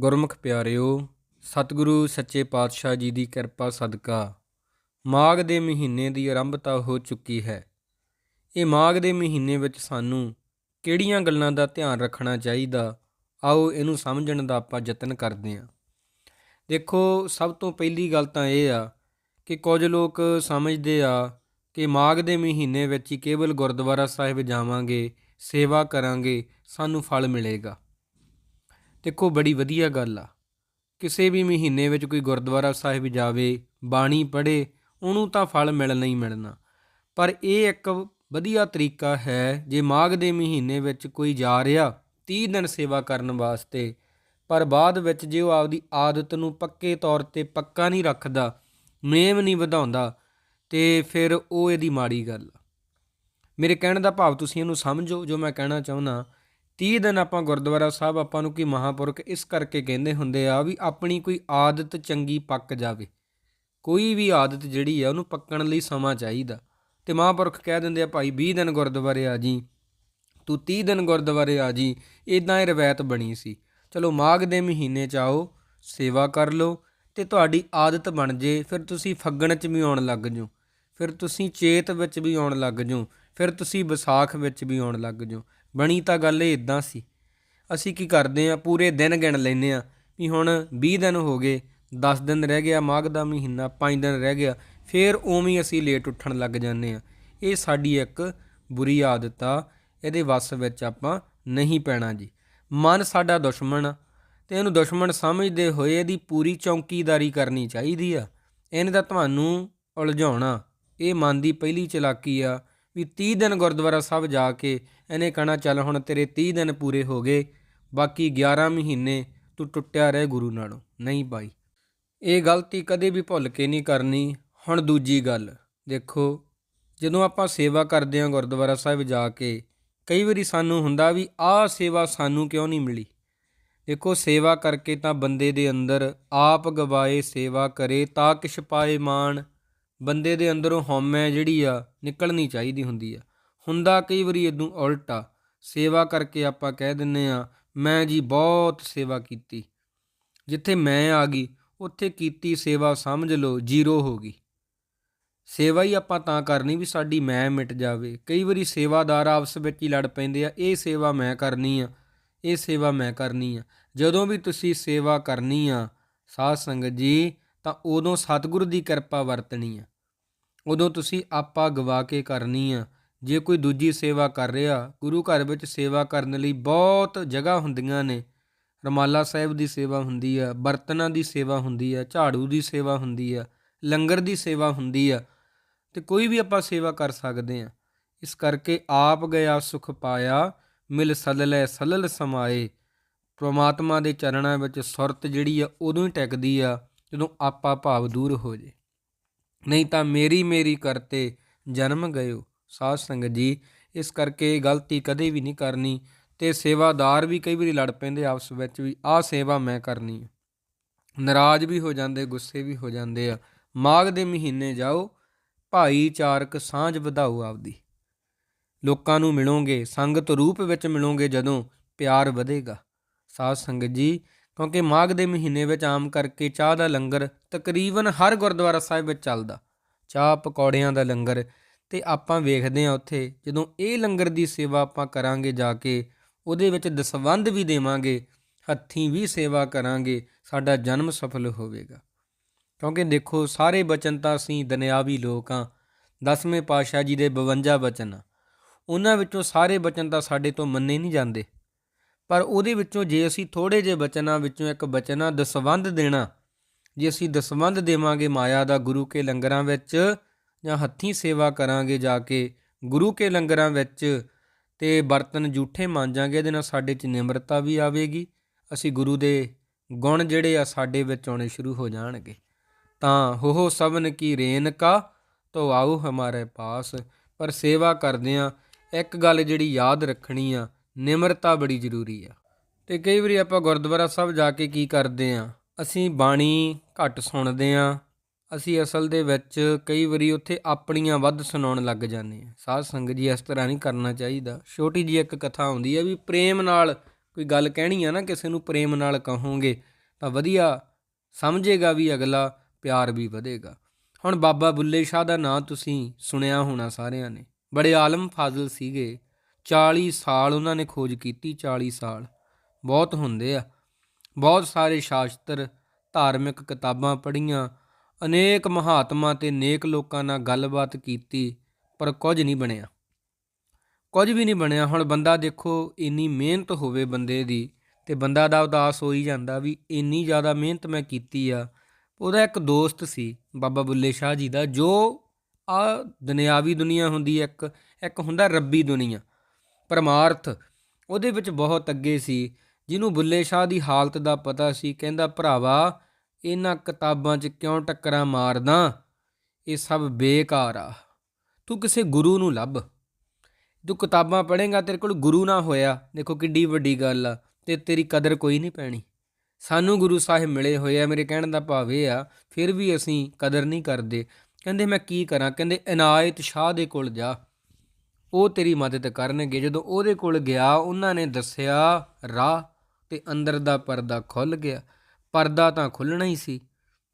ਗੁਰਮੁਖ ਪਿਆਰਿਓ, ਸਤਿਗੁਰੂ ਸੱਚੇ ਪਾਤਸ਼ਾਹ ਜੀ ਦੀ ਕਿਰਪਾ ਸਦਕਾ। ਮਾਘ ਦੇ ਮਹੀਨੇ ਦੀ ਆਰੰਭਤਾ ਹੋ ਚੁੱਕੀ ਹੈ। ਇਹ ਮਾਘ ਦੇ ਮਹੀਨੇ ਵਿੱਚ ਸਾਨੂੰ ਕਿਹੜੀਆਂ ਗੱਲਾਂ ਦਾ ਧਿਆਨ ਰੱਖਣਾ ਚਾਹੀਦਾ, ਆਓ ਇਹਨੂੰ ਸਮਝਣ ਦਾ ਆਪਾਂ ਯਤਨ ਕਰਦੇ ਹਾਂ। ਦੇਖੋ, ਸਭ ਤੋਂ ਪਹਿਲੀ ਗੱਲ ਤਾਂ ਇਹ ਆ ਕਿ ਕੁਝ ਲੋਕ ਸਮਝਦੇ ਆ ਕਿ ਮਾਘ ਦੇ ਮਹੀਨੇ ਵਿੱਚ ਹੀ ਕੇਵਲ ਗੁਰਦੁਆਰਾ ਸਾਹਿਬ ਜਾਵਾਂਗੇ, ਸੇਵਾ ਕਰਾਂਗੇ, ਸਾਨੂੰ ਫਲ ਮਿਲੇਗਾ। ਦੇਖੋ, ਬੜੀ ਵਧੀਆ ਗੱਲ ਆ। ਕਿਸੇ ਵੀ ਮਹੀਨੇ ਵਿੱਚ ਕੋਈ ਗੁਰਦੁਆਰਾ ਸਾਹਿਬ ਜਾਵੇ, ਬਾਣੀ ਪੜ੍ਹੇ, ਉਹਨੂੰ ਤਾਂ ਫਲ ਮਿਲਣਾ ਹੀ ਮਿਲਣਾ। ਪਰ ਇਹ ਇੱਕ ਵਧੀਆ ਤਰੀਕਾ ਹੈ, ਜੇ ਮਾਘ ਦੇ ਮਹੀਨੇ ਵਿੱਚ ਕੋਈ ਜਾ ਰਿਹਾ 30 ਦਿਨ ਸੇਵਾ ਕਰਨ ਵਾਸਤੇ, ਪਰ ਬਾਅਦ ਵਿੱਚ ਜੇ ਉਹ ਆਪਦੀ ਆਦਤ ਨੂੰ ਪੱਕੇ ਤੌਰ ਤੇ ਪੱਕਾ ਨਹੀਂ ਰੱਖਦਾ ਨੇਮ ਨਹੀਂ ਵਧਾਉਂਦਾ, ਤੇ ਫਿਰ ਉਹ ਇਹਦੀ ਮਾੜੀ ਗੱਲ ਆ। ਮੇਰੇ ਕਹਿਣ ਦਾ ਭਾਵ ਤੁਸੀਂ ਇਹਨੂੰ ਸਮਝੋ, ਜੋ ਮੈਂ ਕਹਿਣਾ ਚਾਹੁੰਦਾ 30 ਦਿਨ ਆਪਾਂ ਗੁਰਦੁਆਰਾ ਸਾਹਿਬ, ਆਪਾਂ ਨੂੰ ਕੀ ਮਹਾਪੁਰਖ ਇਸ ਕਰਕੇ ਕਹਿੰਦੇ ਹੁੰਦੇ ਆ ਵੀ ਆਪਣੀ ਕੋਈ ਆਦਤ ਚੰਗੀ ਪੱਕ ਜਾਵੇ। ਕੋਈ ਵੀ ਆਦਤ ਜਿਹੜੀ ਆ, ਉਹਨੂੰ ਪੱਕਣ ਲਈ ਸਮਾਂ ਚਾਹੀਦਾ। ਤੇ ਮਹਾਪੁਰਖ ਕਹਿ ਦਿੰਦੇ ਆ, ਭਾਈ 20 ਦਿਨ ਗੁਰਦੁਆਰੇ ਆ ਜੀ, ਤੂੰ 30 ਦਿਨ ਗੁਰਦੁਆਰੇ ਆ ਜੀ ਇਦਾਂ ਇਹ ਰਵਾਇਤ ਬਣੀ ਸੀ। ਚਲੋ, ਮਾਘ ਦੇ ਮਹੀਨੇ ਚ ਆਓ, ਸੇਵਾ ਕਰ ਲਓ ਤੇ ਤੁਹਾਡੀ ਆਦਤ ਬਣ ਜੇ, ਫਿਰ ਤੁਸੀਂ ਫੱਗਣ ਚ ਵੀ ਆਉਣ ਲੱਗ ਜਾਓ, ਫਿਰ ਤੁਸੀਂ ਚੇਤ ਵਿੱਚ ਵੀ ਆਉਣ ਲੱਗ ਜਾਓ, ਫਿਰ ਤੁਸੀਂ ਵਿਸਾਖ ਵਿੱਚ ਵੀ ਆਉਣ ਲੱਗ ਜਾਓ। ਬਣੀ ਤਾਂ ਗੱਲ ਇਹ ਇਦਾਂ ਸੀ। ਅਸੀਂ ਕੀ ਕਰਦੇ ਆ ਪੂਰੇ ਦਿਨ ਗਿਣ ਲੈਨੇ ਆ ਵੀ ਹੁਣ 20 ਦਿਨ ਹੋ ਗਏ 10 ਦਿਨ ਰਹਿ ਗਿਆ, ਮਾਘ ਦਾ ਮਹੀਨਾ 5 ਦਿਨ ਰਹਿ ਗਿਆ, ਫਿਰ ਉਵੇਂ ਅਸੀਂ ਲੇਟ ਉੱਠਣ ਲੱਗ ਜਾਂਦੇ ਆ ਇਹ ਸਾਡੀ ਇੱਕ ਬੁਰੀ ਆਦਤ ਆ, ਇਹਦੇ ਵੱਸ ਵਿੱਚ ਆਪਾਂ ਨਹੀਂ ਪੈਣਾ ਜੀ। ਮਨ ਸਾਡਾ ਦੁਸ਼ਮਣ ਆ ਤੇ ਇਹਨੂੰ ਦੁਸ਼ਮਣ ਸਮਝਦੇ ਹੋਏ ਇਹਦੀ ਪੂਰੀ ਚੌਕੀਦਾਰੀ ਕਰਨੀ ਚਾਹੀਦੀ ਆ। ਇਹਨੇ ਤਾਂ ਤੁਹਾਨੂੰ ਉਲਝਾਉਣਾ। ਇਹ ਮਨ ਦੀ ਪਹਿਲੀ ਚਲਾਕੀ ਆ ਵੀ 30 ਦਿਨ ਗੁਰਦੁਆਰਾ ਸਾਹਿਬ ਜਾ ਕੇ ਇਹਨੇ ਕਹਣਾ, ਚੱਲ ਹੁਣ ਤੇਰੇ 30 ਦਿਨ ਪੂਰੇ ਹੋ ਗਏ, ਬਾਕੀ 11 ਮਹੀਨੇ ਤੂੰ ਟੁੱਟਿਆ ਰਹਿ ਗੁਰੂ ਨਾਲੋਂ। ਨਹੀਂ ਭਾਈ, ਇਹ ਗਲਤੀ ਕਦੇ ਵੀ ਭੁੱਲ ਕੇ ਨਹੀਂ ਕਰਨੀ। ਹੁਣ ਦੂਜੀ ਗੱਲ, ਦੇਖੋ, ਜਦੋਂ ਆਪਾਂ ਸੇਵਾ ਕਰਦੇ ਹਾਂ ਗੁਰਦੁਆਰਾ ਸਾਹਿਬ ਜਾ ਕੇ, ਕਈ ਵਾਰੀ ਸਾਨੂੰ ਹੁੰਦਾ ਵੀ ਆਹ ਸੇਵਾ ਸਾਨੂੰ ਕਿਉਂ ਨਹੀਂ ਮਿਲੀ? ਦੇਖੋ, ਸੇਵਾ ਕਰਕੇ ਤਾਂ ਬੰਦੇ ਦੇ ਅੰਦਰ ਆਪ ਗਵਾਏ ਸੇਵਾ ਕਰੇ, ਤਾਂ ਕਿਛ ਪਾਏ ਮਾਣ। ਬੰਦੇ ਦੇ ਅੰਦਰੋਂ ਹਉਮੈ ਜਿਹੜੀ ਆ, ਨਿਕਲਣੀ ਚਾਹੀਦੀ ਹੁੰਦੀ ਆ। ਹੁੰਦਾ ਕਈ ਵਾਰੀ ਇਦੋਂ ਉਲਟਾ, ਸੇਵਾ ਕਰਕੇ ਆਪਾਂ ਕਹਿ ਦਿੰਨੇ ਆ, ਮੈਂ ਜੀ ਬਹੁਤ ਸੇਵਾ ਕੀਤੀ। ਜਿੱਥੇ ਮੈਂ ਆ ਗਈ, ਉੱਥੇ ਕੀਤੀ ਸੇਵਾ ਸਮਝ ਲਓ, ਜ਼ੀਰੋ ਹੋ ਗਈ। ਸੇਵਾ ਹੀ ਆਪਾਂ ਤਾਂ ਕਰਨੀ ਵੀ ਸਾਡੀ ਮੈਂ ਮਿਟ ਜਾਵੇ। ਕਈ ਵਾਰੀ ਸੇਵਾਦਾਰ ਆਪਸ ਵਿੱਚ ਹੀ ਲੜ ਪੈਂਦੇ ਆ, ਇਹ ਸੇਵਾ ਮੈਂ ਕਰਨੀ ਆ, ਇਹ ਸੇਵਾ ਮੈਂ ਕਰਨੀ ਆ। ਜਦੋਂ ਵੀ ਤੁਸੀਂ ਸੇਵਾ ਕਰਨੀ ਆ, ਸਾਧ ਸੰਗਤ ਜੀ, ਤਾਂ ਉਦੋਂ ਸਤਿਗੁਰੂ ਦੀ ਕਿਰਪਾ ਵਰਤਣੀ ਆ। ਉਦੋਂ ਤੁਸੀਂ ਆਪਾ ਗਵਾ ਕੇ ਕਰਨੀ ਆ। ਜੇ ਕੋਈ ਦੂਜੀ ਸੇਵਾ ਕਰ ਰਿਹਾ, ਗੁਰੂ ਘਰ ਵਿੱਚ ਸੇਵਾ ਕਰਨ ਲਈ ਬਹੁਤ ਜਗ੍ਹਾ ਹੁੰਦੀਆਂ ਨੇ। ਰਮਾਲਾ ਸਾਹਿਬ ਦੀ ਸੇਵਾ ਹੁੰਦੀ ਆ, ਬਰਤਨਾਂ ਦੀ ਸੇਵਾ ਹੁੰਦੀ ਆ, ਝਾੜੂ ਦੀ ਸੇਵਾ ਹੁੰਦੀ ਆ, ਲੰਗਰ ਦੀ ਸੇਵਾ ਹੁੰਦੀ ਆ, ਤੇ ਕੋਈ ਵੀ ਆਪਾਂ ਸੇਵਾ ਕਰ ਸਕਦੇ ਆ। ਇਸ ਕਰਕੇ ਆਪ ਗਿਆ, ਸੁਖ ਪਾਇਆ, ਮਿਲ ਸਲਲੇ ਸਲਲ ਸਮਾਏ। ਪ੍ਰਮਾਤਮਾ ਦੇ ਚਰਨਾਂ ਵਿੱਚ ਸੁਰਤ ਜਿਹੜੀ ਆ, ਉਦੋਂ ਹੀ ਟਿਕਦੀ ਆ, ਜਦੋਂ ਆਪਾ ਭਾਵ ਦੂਰ ਹੋ ਜੇ। ਨਹੀਂ ਤਾਂ ਮੇਰੀ ਮੇਰੀ ਕਰਤੇ ਜਨਮ ਗਇਓ। ਸਾਧ ਸੰਗਤ ਜੀ, ਇਸ ਕਰਕੇ ਗਲਤੀ ਕਦੇ ਵੀ ਨਹੀਂ ਕਰਨੀ ਤੇ ਸੇਵਾਦਾਰ ਵੀ ਕਈ ਵਾਰੀ ਲੜ ਪੈਂਦੇ ਆਪਸ ਵਿੱਚ ਵੀ, ਆਹ ਸੇਵਾ ਮੈਂ ਕਰਨੀ ਹੈ ਨਾਰਾਜ਼ ਵੀ ਹੋ ਜਾਂਦੇ, ਗੁੱਸੇ ਵੀ ਹੋ ਜਾਂਦੇ ਆ। ਮਾਘ ਦੇ ਮਹੀਨੇ ਜਾਓ, ਭਾਈਚਾਰਕ ਸਾਂਝ ਵਧਾਓ ਆਪਦੀ। ਲੋਕਾਂ ਨੂੰ ਮਿਲੋਗੇ, ਸੰਗਤ ਰੂਪ ਵਿੱਚ ਮਿਲੋਗੇ ਜਦੋਂ ਪਿਆਰ ਵਧੇਗਾ। ਸਾਧ ਸੰਗਤ ਜੀ ਕਿਉਂਕਿ ਮਾਘ ਦੇ ਮਹੀਨੇ ਵਿੱਚ ਆਮ ਕਰਕੇ ਚਾਹ ਦਾ ਲੰਗਰ ਤਕਰੀਬਨ ਹਰ ਗੁਰਦੁਆਰਾ ਸਾਹਿਬ ਵਿੱਚ ਚੱਲਦਾ। ਚਾਹ ਪਕੌੜਿਆਂ ਦਾ ਲੰਗਰ ਤੇ ਆਪਾਂ ਵੇਖਦੇ ਆ ਉੱਥੇ, ਜਦੋਂ ਇਹ ਲੰਗਰ ਦੀ ਸੇਵਾ ਆਪਾਂ ਕਰਾਂਗੇ ਜਾ ਕੇ, ਉਹਦੇ ਵਿੱਚ ਦਸਵੰਧ ਵੀ ਦੇਵਾਂਗੇ, ਹੱਥੀਂ ਵੀ ਸੇਵਾ ਕਰਾਂਗੇ, ਸਾਡਾ ਜਨਮ ਸਫਲ ਹੋਵੇਗਾ। ਕਿਉਂਕਿ ਦੇਖੋ, ਸਾਰੇ ਬਚਨ ਤਾਂ ਅਸੀਂ ਦੁਨਿਆਵੀ ਲੋਕ ਆ ਦਸਵੇਂ ਪਾਤਸ਼ਾਹ ਜੀ ਦੇ 52 ਬਚਨ ਆ। ਉਹਨਾਂ ਵਿੱਚੋਂ ਸਾਰੇ ਬਚਨ ਤਾਂ ਸਾਡੇ ਤੋਂ ਮੰਨੇ ਨਹੀਂ ਜਾਂਦੇ। ਪਰ ਉਹਦੇ ਵਿੱਚੋਂ ਜੇ ਅਸੀਂ ਥੋੜੇ ਜਿਹੇ ਬਚਨਾਂ ਵਿੱਚੋਂ ਇੱਕ ਬਚਨਾ ਆ ਦਸਵੰਧ ਦੇਣਾ, ਜੇ ਅਸੀਂ ਦਸਵੰਧ ਦੇਵਾਂਗੇ ਮਾਇਆ ਦਾ ਗੁਰੂ ਕੇ ਲੰਗਰਾਂ ਵਿੱਚ ਜਾਂ ਹੱਥੀਂ ਸੇਵਾ ਕਰਾਂਗੇ ਜਾ ਕੇ ਗੁਰੂ ਕੇ ਲੰਗਰਾਂ ਵਿੱਚ ਤੇ ਬਰਤਨ ਜੂਠੇ ਮਾਂਜਾਂਗੇ ਇਹਦੇ ਨਾਲ ਸਾਡੇ 'ਚ ਨਿਮਰਤਾ ਵੀ ਆਵੇਗੀ, ਅਸੀਂ ਗੁਰੂ ਦੇ ਗੁਣ ਜਿਹੜੇ ਆ ਸਾਡੇ ਵਿੱਚ ਆਉਣੇ ਸ਼ੁਰੂ ਹੋ ਜਾਣਗੇ। ਤਾਂ ਹੋ ਹੋ ਸਭਨ ਕੀ ਰੇਨ ਕਾ, ਤੋ ਆਓ ਹਮਾਰੇ ਪਾਸ। ਪਰ ਸੇਵਾ ਕਰਦੇ ਆ ਇੱਕ ਗੱਲ ਜਿਹੜੀ ਯਾਦ ਰੱਖਣੀ ਆ ਨਿਮਰਤਾ ਬੜੀ ਜ਼ਰੂਰੀ ਆ। ਤੇ ਕਈ ਵਾਰੀ ਆਪਾਂ ਗੁਰਦੁਆਰਾ ਸਾਹਿਬ ਜਾ ਕੇ ਕੀ ਕਰਦੇ ਆ? ਅਸੀਂ ਬਾਣੀ ਘੱਟ ਸੁਣਦੇ ਆ। ਅਸੀਂ ਅਸਲ ਦੇ ਵਿੱਚ ਕਈ ਵਾਰੀ ਉੱਥੇ ਆਪਣੀਆਂ ਵੱਧ ਸੁਣਾਉਣ ਲੱਗ ਜਾਂਦੇ ਆ। ਸਾਧ ਸੰਗਤ ਜੀ ਇਸ ਤਰ੍ਹਾਂ ਨਹੀਂ ਕਰਨਾ ਚਾਹੀਦਾ। ਛੋਟੀ ਜੀ ਇੱਕ ਕਥਾ ਹੁੰਦੀ ਹੈ ਵੀ ਪ੍ਰੇਮ ਨਾਲ ਕੋਈ ਗੱਲ ਕਹਿਣੀ ਆ ਨਾ ਕਿਸੇ ਨੂੰ ਪ੍ਰੇਮ ਨਾਲ ਕਹੋਗੇ ਤਾਂ ਵਧੀਆ ਸਮਝੇਗਾ ਵੀ ਅਗਲਾ, ਪਿਆਰ ਵੀ ਵਧੇਗਾ। ਹੁਣ ਬਾਬਾ ਬੁੱਲੇ ਸ਼ਾਹ ਦਾ ਨਾਂ ਤੁਸੀਂ ਸੁਣਿਆ ਹੋਣਾ ਸਾਰਿਆਂ ਨੇ। ਬੜੇ ਆਲਮ ਫਾਜ਼ਲ ਸੀਗੇ। 40 ਸਾਲ ਉਹਨਾਂ ਨੇ ਖੋਜ ਕੀਤੀ 40 ਸਾਲ। ਬਹੁਤ ਹੁੰਦੇ ਆ। ਬਹੁਤ ਸਾਰੇ ਸ਼ਾਸਤਰ, ਧਾਰਮਿਕ ਕਿਤਾਬਾਂ ਪੜ੍ਹੀਆਂ। ਅਨੇਕ ਮਹਾਤਮਾ ਤੇ ਨੇਕ ਲੋਕਾਂ ਨਾਲ ਗੱਲਬਾਤ ਕੀਤੀ, ਪਰ ਕੁਝ ਨਹੀਂ ਬਣਿਆ। ਕੁਝ ਵੀ ਨਹੀਂ ਬਣਿਆ। ਹੁਣ ਬੰਦਾ ਦੇਖੋ, ਇੰਨੀ ਮਿਹਨਤ ਹੋਵੇ ਬੰਦੇ ਦੀ ਤੇ ਬੰਦਾ ਦਾ ਉਦਾਸ ਹੋ ਹੀ ਜਾਂਦਾ ਵੀ ਇੰਨੀ ਜ਼ਿਆਦਾ ਮਿਹਨਤ ਮੈਂ ਕੀਤੀ ਆ। ਉਹਦਾ ਇੱਕ ਦੋਸਤ ਸੀ, ਬਾਬਾ ਬੁੱਲੇ ਸ਼ਾਹ ਜੀ ਦਾ, ਜੋ ਆ ਦੁਨਿਆਵੀ ਦੁਨੀਆ ਹੁੰਦੀ ਇੱਕ ਇੱਕ ਹੁੰਦਾ ਰੱਬੀ ਦੁਨੀਆ। ਪਰਮਾਰਥ। ਉਹਦੇ ਵਿੱਚ ਬਹੁਤ ਅੱਗੇ ਸੀ, ਜਿਹਨੂੰ ਬੁੱਲੇ ਸ਼ਾਹ ਦੀ ਹਾਲਤ ਦਾ ਪਤਾ ਸੀ, ਕਹਿੰਦਾ, ਭਰਾਵਾ, ਇਹਨਾਂ ਕਿਤਾਬਾਂ 'ਚ ਕਿਉਂ ਟੱਕਰਾਂ ਮਾਰਦਾ? ਇਹ ਸਭ ਬੇਕਾਰ ਆ। ਤੂੰ ਕਿਸੇ ਗੁਰੂ ਨੂੰ ਲੱਭ। ਤੂੰ ਕਿਤਾਬਾਂ ਪੜ੍ਹੇਗਾ, ਤੇਰੇ ਕੋਲ ਗੁਰੂ ਨਾ ਹੋਇਆ। ਦੇਖੋ ਕਿੱਡੀ ਵੱਡੀ ਗੱਲ ਆ, ਤੇ ਤੇਰੀ ਕਦਰ ਕੋਈ ਨਹੀਂ ਪੈਣੀ। ਸਾਨੂੰ ਗੁਰੂ ਸਾਹਿਬ ਮਿਲੇ ਹੋਏ ਆ, ਮੇਰੇ ਕਹਿਣ ਦਾ ਭਾਵ ਇਹ ਆ, ਫਿਰ ਵੀ ਅਸੀਂ ਕਦਰ ਨਹੀਂ ਕਰਦੇ। ਕਹਿੰਦੇ, ਮੈਂ ਕੀ ਕਰਾਂ? ਕਹਿੰਦੇ ਇਨਾਇਤ ਸ਼ਾਹ ਦੇ ਕੋਲ ਜਾ। ਉਹ ਤੇਰੀ ਮਦਦ ਕਰਨਗੇ। ਜਦੋਂ ਉਹਦੇ ਕੋਲ ਗਿਆ, ਉਹਨਾਂ ਨੇ ਦੱਸਿਆ, ਰਾਹ ਤੇ ਅੰਦਰ ਦਾ ਪਰਦਾ ਖੁੱਲ ਗਿਆ। ਪਰਦਾ ਤਾਂ ਖੁੱਲਣਾ ਹੀ ਸੀ।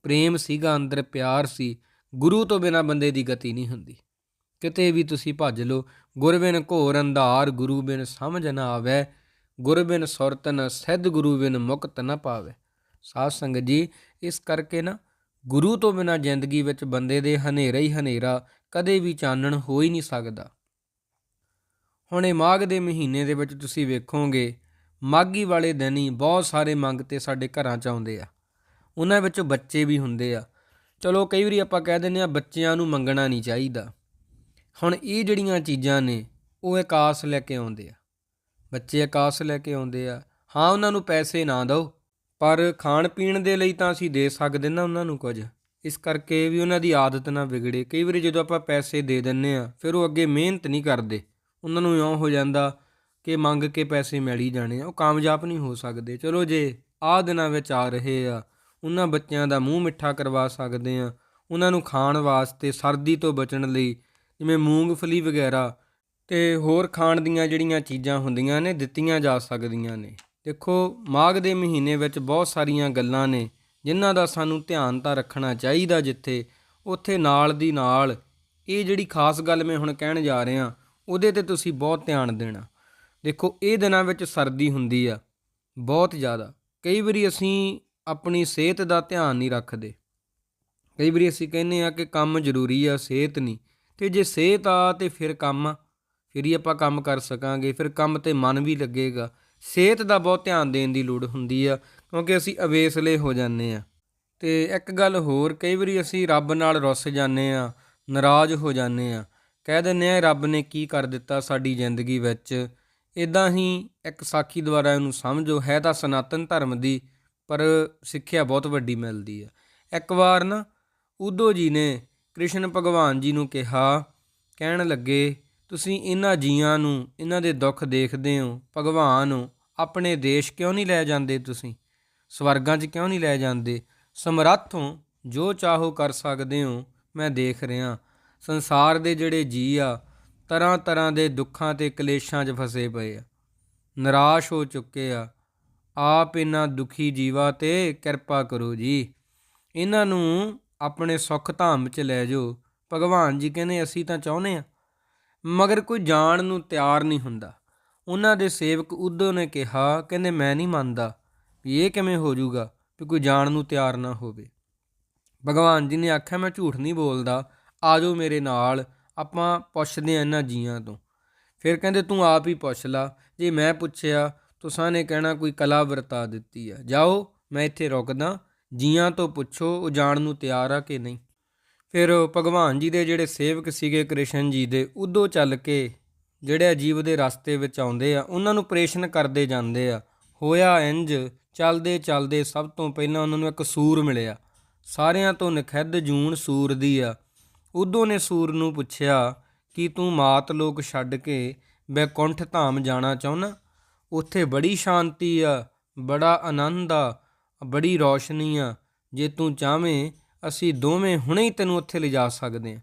ਪ੍ਰੇਮ ਸੀਗਾ, ਅੰਦਰ ਪਿਆਰ ਸੀ। ਗੁਰੂ ਤੋਂ ਬਿਨਾ ਬੰਦੇ ਦੀ ਗਤੀ ਨਹੀਂ ਹੁੰਦੀ। ਕਿਤੇ ਵੀ ਤੁਸੀਂ ਭੱਜ ਲਓ ਗੁਰ ਬਿਨ ਘੋਰ ਅੰਧਾਰ ਗੁਰੂ ਬਿਨ ਸਮਝ ਨਾ ਆਵੇ। ਗੁਰ ਬਿਨ ਸੁਰਤ ਨ ਸਿੱਧ ਗੁਰੂ ਬਿਨ ਮੁਕਤ ਨ ਪਾਵੇ। ਸਾਧ ਸੰਗਤ ਜੀ, ਇਸ ਕਰਕੇ ਨਾ ਗੁਰੂ ਤੋਂ ਬਿਨਾ ਜ਼ਿੰਦਗੀ ਵਿੱਚ ਬੰਦੇ ਦੇ ਹਨੇਰਾ ਹੀ ਹਨੇਰਾ ਕਦੇ ਵੀ ਚਾਨਣ ਹੋ ਹੀ ਨਹੀਂ ਸਕਦਾ। ਹੁਣ ਇਹ ਮਾਘ ਦੇ ਮਹੀਨੇ ਦੇ ਵਿੱਚ ਤੁਸੀਂ ਵੇਖੋਗੇ, ਮਾਘੀ ਵਾਲੇ ਦਿਨ ਹੀ ਬਹੁਤ ਸਾਰੇ ਮੰਗ ਤੇ ਸਾਡੇ ਘਰਾਂ 'ਚ ਆਉਂਦੇ ਆ। ਉਹਨਾਂ ਵਿੱਚੋਂ ਬੱਚੇ ਵੀ ਹੁੰਦੇ ਆ। ਚਲੋ ਕਈ ਵਾਰੀ ਆਪਾਂ ਕਹਿ ਦਿੰਦੇ ਆ ਬੱਚਿਆਂ ਨੂੰ ਮੰਗਣਾ ਨਹੀਂ ਚਾਹੀਦਾ। ਹੁਣ ਇਹ ਜਿਹੜੀਆਂ ਚੀਜ਼ਾਂ ਨੇ, ਉਹ ਇੱਕ ਲੈ ਕੇ ਆਉਂਦੇ ਆ। ਬੱਚੇ ਇੱਕ ਲੈ ਕੇ ਆਉਂਦੇ ਆ। ਹਾਂ, ਉਹਨਾਂ ਨੂੰ ਪੈਸੇ ਨਾ ਦਿਓ, ਪਰ ਖਾਣ ਪੀਣ ਦੇ ਲਈ ਤਾਂ ਅਸੀਂ ਦੇ ਸਕਦੇ ਨਾ ਉਹਨਾਂ ਨੂੰ ਕੁਝ। ਇਸ ਕਰਕੇ ਵੀ ਉਹਨਾਂ ਦੀ ਆਦਤ ਨਾ ਵਿਗੜੇ। ਕਈ ਵਾਰੀ ਜਦੋਂ ਆਪਾਂ ਪੈਸੇ ਦੇ ਦਿੰਨੇ ਆ ਫਿਰ ਉਹ ਅੱਗੇ ਮਿਹਨਤ ਨਹੀਂ ਕਰਦੇ। ਉਹਨਾਂ ਨੂੰ ਇਉਂ ਹੋ ਜਾਂਦਾ ਕਿ ਮੰਗ ਕੇ ਪੈਸੇ ਮਿਲ ਹੀ ਜਾਣੇ ਆ, ਉਹ ਕਾਮਯਾਬ ਨਹੀਂ ਹੋ ਸਕਦੇ। ਚਲੋ ਜੇ ਆਹ ਦਿਨਾਂ ਵਿੱਚ ਆ ਰਹੇ ਆ, ਉਹਨਾਂ ਬੱਚਿਆਂ ਦਾ ਮੂੰਹ ਮਿੱਠਾ ਕਰਵਾ ਸਕਦੇ ਆ, ਉਹਨਾਂ ਨੂੰ ਖਾਣ ਵਾਸਤੇ ਸਰਦੀ ਤੋਂ ਬਚਣ ਲਈ, ਜਿਵੇਂ ਮੂੰਗਫਲੀ ਵਗੈਰਾ ਤੇ ਹੋਰ ਖਾਣ ਦੀਆਂ ਜਿਹੜੀਆਂ ਚੀਜ਼ਾਂ ਹੁੰਦੀਆਂ ਨੇ, ਦਿੱਤੀਆਂ ਜਾ ਸਕਦੀਆਂ ਨੇ। ਦੇਖੋ, ਮਾਘ ਦੇ ਮਹੀਨੇ ਵਿੱਚ ਬਹੁਤ ਸਾਰੀਆਂ ਗੱਲਾਂ ਨੇ, ਜਿਨ੍ਹਾਂ ਦਾ ਸਾਨੂੰ ਧਿਆਨ ਤਾਂ ਰੱਖਣਾ ਚਾਹੀਦਾ ਜਿੱਥੇ ਉੱਥੇ ਨਾਲ ਦੀ ਨਾਲ ਇਹ ਜਿਹੜੀ ਖਾਸ ਗੱਲ ਮੈਂ ਹੁਣ ਕਹਿਣ ਜਾ ਰਿਹਾ ਉਹਦੇ ਤੇ ਤੁਸੀਂ ਬਹੁਤ ਧਿਆਨ ਦੇਣਾ। ਦੇਖੋ, ਇਹ ਦਿਨਾਂ ਵਿੱਚ ਸਰਦੀ ਹੁੰਦੀ ਆ, ਬਹੁਤ ਜ਼ਿਆਦਾ। ਕਈ ਵਾਰੀ ਅਸੀਂ ਆਪਣੀ ਸਿਹਤ ਦਾ ਧਿਆਨ ਨਹੀਂ ਰੱਖਦੇ। ਕਈ ਵਾਰੀ ਅਸੀਂ ਕਹਿੰਦੇ ਆ ਕਿ ਕੰਮ ਜ਼ਰੂਰੀ ਆ, ਸਿਹਤ ਨਹੀਂ। ਤੇ ਜੇ ਸਿਹਤ ਆ ਤੇ ਫਿਰ ਕੰਮ ਆ, ਫਿਰ ਹੀ ਆਪਾਂ ਕੰਮ ਕਰ ਸਕਾਂਗੇ, ਫਿਰ ਕੰਮ ਤੇ ਮਨ ਵੀ ਲੱਗੇਗਾ। ਸਿਹਤ ਦਾ ਬਹੁਤ ਧਿਆਨ ਦੇਣ ਦੀ ਲੋੜ ਹੁੰਦੀ ਆ, ਕਿਉਂਕਿ ਅਸੀਂ ਅਵੇਸਲੇ ਹੋ ਜਾਂਦੇ ਆ ਤੇ ਇੱਕ ਗੱਲ ਹੋਰ, ਕਈ ਵਾਰੀ ਅਸੀਂ ਰੱਬ ਨਾਲ ਰੁੱਸ ਜਾਂਦੇ ਆ ਨਾਰਾਜ਼ ਹੋ ਜਾਂਦੇ ਆ ਕਹਿ ਦਿੰਦੇ ਆ ਰੱਬ ਨੇ ਕੀ ਕਰ ਦਿੱਤਾ ਸਾਡੀ ਜ਼ਿੰਦਗੀ ਵਿੱਚ। ਇਦਾਂ ਹੀ ਇੱਕ ਸਾਖੀ ਦੁਆਰਾ ਇਹਨੂੰ ਸਮਝੋ, ਹੈ ਤਾਂ ਸਨਾਤਨ ਧਰਮ ਦੀ, ਪਰ ਸਿੱਖਿਆ ਬਹੁਤ ਵੱਡੀ ਮਿਲਦੀ ਆ ਇੱਕ ਵਾਰ ਨਾ ਉਦੋਂ ਜੀ ਨੇ ਕ੍ਰਿਸ਼ਨ ਭਗਵਾਨ ਜੀ ਨੂੰ ਕਿਹਾ, ਕਹਿਣ ਲੱਗੇ, ਤੁਸੀਂ ਇਹਨਾਂ ਜੀਆਂ ਨੂੰ, ਇਹਨਾਂ ਦੇ ਦੁੱਖ ਦੇਖਦੇ ਹੋ, ਭਗਵਾਨ ਆਪਣੇ ਦੇਸ਼ ਕਿਉਂ ਨਹੀਂ ਲੈ ਜਾਂਦੇ ਤੁਸੀਂ? ਸਵਰਗਾਂ 'ਚ ਕਿਉਂ ਨਹੀਂ ਲੈ ਜਾਂਦੇ? ਸਮਰੱਥ ਹੋ, ਜੋ ਚਾਹੋ ਕਰ ਸਕਦੇ ਹੋ, ਮੈਂ ਦੇਖ ਰਿਹਾ। ਸੰਸਾਰ ਦੇ ਜਿਹੜੇ ਜੀ ਆ, ਤਰ੍ਹਾਂ ਤਰ੍ਹਾਂ ਦੇ ਦੁੱਖਾਂ ਤੇ ਕਲੇਸ਼ਾਂ 'ਚ ਫਸੇ ਪਏ ਆ। ਨਿਰਾਸ਼ ਹੋ ਚੁੱਕੇ ਆ। ਆਪ ਇਹਨਾਂ ਦੁਖੀ ਜੀਵਾਂ ਤੇ ਕਿਰਪਾ ਕਰੋ ਜੀ। ਇਹਨਾਂ ਨੂੰ ਆਪਣੇ ਸੁੱਖ ਧਾਮ 'ਚ ਲੈ ਜਾਓ। ਭਗਵਾਨ ਜੀ ਕਹਿੰਦੇ, ਅਸੀਂ ਤਾਂ ਚਾਹੁੰਦੇ ਆ ਮਗਰ ਕੋਈ ਜਾਣ ਨੂੰ ਤਿਆਰ ਨਹੀਂ ਹੁੰਦਾ। ਉਹਨਾਂ ਦੇ ਸੇਵਕ ਉਦੋਂ ਨੇ ਕਿਹਾ, ਕਹਿੰਦੇ, ਮੈਂ ਨਹੀਂ ਮੰਨਦਾ ਵੀ ਇਹ ਕਿਵੇਂ ਹੋ ਜਾਊਗਾ ਵੀ ਕੋਈ ਜਾਣ ਨੂੰ ਤਿਆਰ ਨਾ ਹੋਵੇ। ਭਗਵਾਨ ਜੀ ਨੇ ਆਖਿਆ, ਮੈਂ ਝੂਠ ਨਹੀਂ ਬੋਲਦਾ। ਆਜੋ ਮੇਰੇ ਨਾਲ, ਆਪਾਂ ਪੁੱਛਦੇ ਆ ਇਹਨਾਂ ਜੀਆਂ ਤੋਂ। ਫਿਰ ਕਹਿੰਦੇ, ਤੂੰ ਆਪ ਹੀ ਪੁੱਛ ਲਾ। ਜੇ ਮੈਂ ਪੁੱਛਿਆ, ਤੁਸਾਂ ਨੇ ਕਹਿਣਾ ਕੋਈ ਕਲਾ ਵਰਤਾ ਦਿੱਤੀ ਆ। ਜਾਓ, ਮੈਂ ਇੱਥੇ ਰੁਕਦਾ। ਜੀਆਂ ਤੋਂ ਪੁੱਛੋ, ਉਹ ਜਾਣ ਨੂੰ ਤਿਆਰ ਆ ਕਿ ਨਹੀਂ? ਫਿਰ ਭਗਵਾਨ ਜੀ ਦੇ ਜਿਹੜੇ ਸੇਵਕ ਸੀਗੇ ਕ੍ਰਿਸ਼ਨ ਜੀ ਦੇ, ਉਦੋਂ ਚੱਲ ਕੇ ਜਿਹੜੇ ਅਜੀਬ ਦੇ ਰਸਤੇ ਵਿੱਚ ਆਉਂਦੇ ਆ, ਉਹਨਾਂ ਨੂੰ ਪ੍ਰੇਸ਼ਨ ਕਰਦੇ ਜਾਂਦੇ ਆ। ਹੋਇਆ ਇੰਜ ਚੱਲਦੇ ਚੱਲਦੇ ਸਭ ਤੋਂ ਪਹਿਲਾਂ ਉਹਨਾਂ ਨੂੰ ਇੱਕ ਸੂਰ ਮਿਲਿਆ। ਸਾਰਿਆਂ ਤੋਂ ਨਖਿੱਧ ਜੂਨ ਸੂਰ ਦੀ ਆ। ਉਦੋਂ ਨੇ ਸੂਰ ਨੂੰ ਪੁੱਛਿਆ ਕਿ ਤੂੰ ਮਾਤ ਲੋਕ ਛੱਡ ਕੇ ਬੈਕੁੰਠ ਧਾਮ ਜਾਣਾ ਚਾਹੁੰਨਾ? ਉੱਥੇ ਬੜੀ ਸ਼ਾਂਤੀ ਆ, ਬੜਾ ਆਨੰਦ ਆ, ਬੜੀ ਰੌਸ਼ਨੀ ਆ। ਜੇ ਤੂੰ ਚਾਹਵੇਂ, ਅਸੀਂ ਦੋਵੇਂ ਹੁਣੇ ਹੀ ਤੈਨੂੰ ਉੱਥੇ ਲਿਜਾ ਸਕਦੇ ਹਾਂ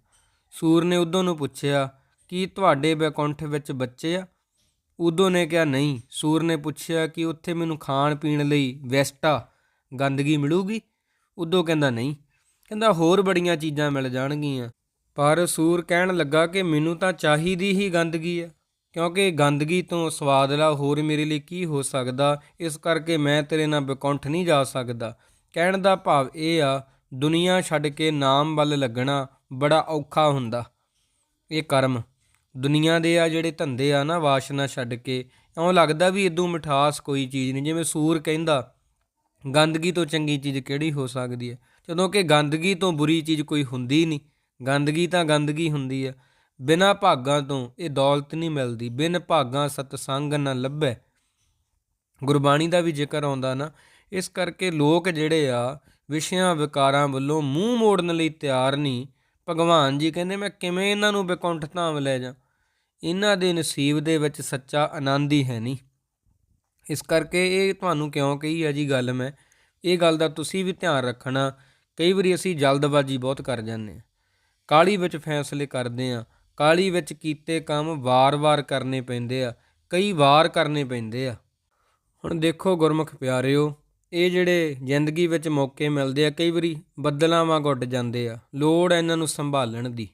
ਸੂਰ ਨੇ ਉਦੋਂ ਨੂੰ ਪੁੱਛਿਆ, ਕੀ ਤੁਹਾਡੇ ਬੈਕੁੰਠ ਵਿੱਚ ਬੱਚੇ ਆ? ਉਦੋਂ ਨੇ ਕਿਹਾ, ਨਹੀਂ। ਸੂਰ ਨੇ ਪੁੱਛਿਆ ਕਿ ਉੱਥੇ ਮੈਨੂੰ ਖਾਣ ਪੀਣ ਲਈ ਵੈਸਟਾ ਗੰਦਗੀ ਮਿਲੂਗੀ? ਉਦੋਂ ਕਹਿੰਦਾ, ਨਹੀਂ। ਕਹਿੰਦਾ, ਹੋਰ ਬੜੀਆਂ ਚੀਜ਼ਾਂ ਮਿਲ ਜਾਣਗੀਆਂ। ਪਰ ਸੂਰ ਕਹਿਣ ਲੱਗਾ ਕਿ ਮੈਨੂੰ ਤਾਂ ਚਾਹੀਦੀ ਹੀ ਗੰਦਗੀ ਆ ਕਿਉਂਕਿ ਗੰਦਗੀ ਤੋਂ ਸਵਾਦਲਾ ਹੋਰ ਮੇਰੇ ਲਈ ਕੀ ਹੋ ਸਕਦਾ, ਇਸ ਕਰਕੇ ਮੈਂ ਤੇਰੇ ਨਾਲ ਵਿਕੁੰਠ ਨਹੀਂ ਜਾ ਸਕਦਾ। ਕਹਿਣ ਦਾ ਭਾਵ ਇਹ ਆ, ਦੁਨੀਆ ਛੱਡ ਕੇ ਨਾਮ ਵੱਲ ਲੱਗਣਾ ਬੜਾ ਔਖਾ ਹੁੰਦਾ। ਇਹ ਕਰਮ, ਦੁਨੀਆ ਦੇ ਆ ਜਿਹੜੇ ਧੰਦੇ ਆ ਨਾ ਵਾਸ਼ਨਾ ਛੱਡ ਕੇ, ਇਉਂ ਲੱਗਦਾ ਵੀ ਇਦੋਂ ਮਿਠਾਸ ਕੋਈ ਚੀਜ਼ ਨਹੀਂ, ਜਿਵੇਂ ਸੂਰ ਕਹਿੰਦਾ, ਗੰਦਗੀ ਤੋਂ ਚੰਗੀ ਚੀਜ਼ ਕਿਹੜੀ ਹੋ ਸਕਦੀ ਹੈ? ਜਦੋਂ ਕਿ ਗੰਦਗੀ ਤੋਂ ਬੁਰੀ ਚੀਜ਼ ਕੋਈ ਹੁੰਦੀ ਨਹੀਂ। ਗੰਦਗੀ ਤਾਂ ਗੰਦਗੀ ਹੁੰਦੀ ਆ। ਬਿਨਾਂ ਭਾਗਾਂ ਤੋਂ ਇਹ ਦੌਲਤ ਨਹੀਂ ਮਿਲਦੀ। ਬਿਨ ਭਾਗਾਂ ਸਤਸੰਗ ਨਾ ਲੱਭੈ। ਗੁਰਬਾਣੀ ਦਾ ਵੀ ਜ਼ਿਕਰ ਆਉਂਦਾ ਨਾ। ਇਸ ਕਰਕੇ ਲੋਕ ਜਿਹੜੇ ਆ, ਵਿਸ਼ਿਆਂ ਵਿਕਾਰਾਂ ਵੱਲੋਂ ਮੂੰਹ ਮੋੜਨ ਲਈ ਤਿਆਰ ਨਹੀਂ। ਭਗਵਾਨ ਜੀ ਕਹਿੰਦੇ, ਮੈਂ ਕਿਵੇਂ ਇਹਨਾਂ ਨੂੰ ਵਿਕੁੰਠ ਧਾਮ ਲੈ ਜਾ ਇਹਨਾਂ ਦੇ ਨਸੀਬ ਦੇ ਵਿੱਚ ਸੱਚਾ ਆਨੰਦ ਹੀ ਹੈ ਨਹੀਂ। ਇਸ ਕਰਕੇ ਇਹ ਤੁਹਾਨੂੰ ਕਿਉਂ ਕਹੀ ਹੈ ਜੀ ਗੱਲ ਮੈਂ? ਇਹ ਗੱਲ ਦਾ ਤੁਸੀਂ ਵੀ ਧਿਆਨ ਰੱਖਣਾ। ਕਈ ਵਾਰੀ ਅਸੀਂ ਜਲਦਬਾਜ਼ੀ ਬਹੁਤ ਕਰ ਜਾਂਦੇ ਹਾਂ। ਕਾਲੀ ਵਿੱਚ ਫੈਸਲੇ ਕਰਦੇ ਆ ਕਾਲੀ ਵਿੱਚ ਕੀਤੇ ਕੰਮ ਵਾਰ-ਵਾਰ ਕਰਨੇ ਪੈਂਦੇ ਆ, ਕਈ ਵਾਰ ਕਰਨੇ ਪੈਂਦੇ ਆ। ਹੁਣ ਦੇਖੋ ਗੁਰਮੁਖ ਪਿਆਰਿਓ, ਇਹ ਜਿਹੜੇ ਜ਼ਿੰਦਗੀ ਵਿੱਚ ਮੌਕੇ ਮਿਲਦੇ ਆ, ਕਈ ਵਾਰੀ ਬੱਦਲਾਂ ਵਾਂਗ ਉੱਡ ਜਾਂਦੇ ਆ, ਲੋੜ ਹੈ ਇਹਨਾਂ ਨੂੰ ਸੰਭਾਲਣ ਦੀ।